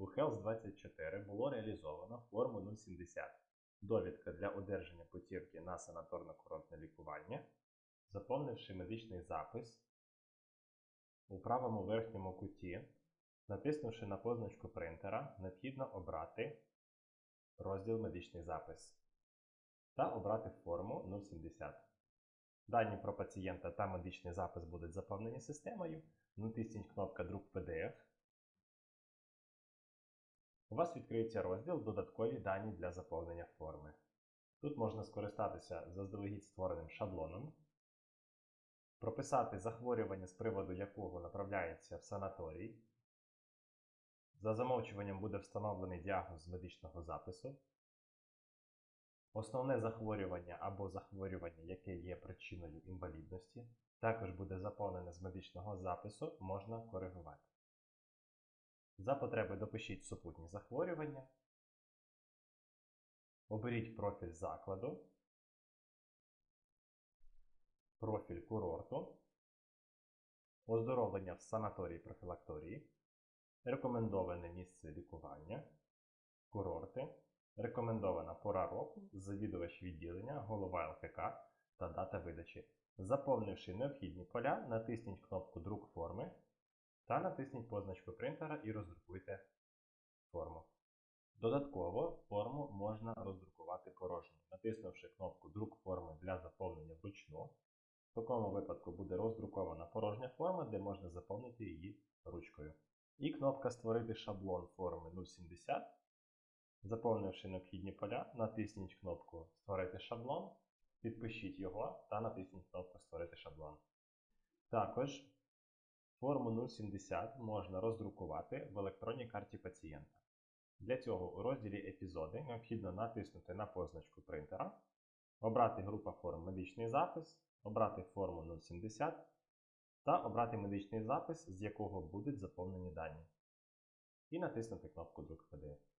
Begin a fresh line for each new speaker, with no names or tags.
У Health 24 було реалізовано форму 070 довідка для одержання путівки на санаторно-курортне лікування, заповнивши медичний запис у правому верхньому куті, натиснувши на позначку принтера, необхідно обрати розділ медичний запис та обрати форму 070. Дані про пацієнта та медичний запис будуть заповнені системою. Натисніть кнопка Друк PDF. Вас відкриється розділ Додаткові дані для заповнення форми. Тут можна скористатися заздалегідь створеним шаблоном, прописати захворювання, з приводу якого направляється в санаторій. За замовчуванням буде встановлений діагноз з медичного запису. Основне захворювання або захворювання, яке є причиною інвалідності, також буде заповнене з медичного запису, можна коригувати. За потреби допишіть супутні захворювання. Оберіть профіль закладу, профіль курорту, оздоровлення в санаторії профілакторії, рекомендоване місце лікування, курорти, рекомендована пора року, завідувач відділення, голова ЛКК та дата видачі. Заповнивши необхідні поля, натисніть кнопку Друк форми та натисніть позначку принтера і роздрукуйте форму. Додатково форму можна роздрукувати порожньо, натиснувши кнопку Друк форми для заповнення вручну. В такому випадку буде роздрукована порожня форма, де можна заповнити її ручкою. І кнопка Створити шаблон форми 070. Заповнивши необхідні поля, натисніть кнопку Створити шаблон, підпишіть його та натисніть кнопку Створити шаблон. Також форму 070 можна роздрукувати в електронній карті пацієнта. Для цього у розділі Епізоди необхідно натиснути на позначку принтера, обрати група форм медичний запис, обрати форму 070 та обрати медичний запис, з якого будуть заповнені дані. І натиснути кнопку Друк PDF.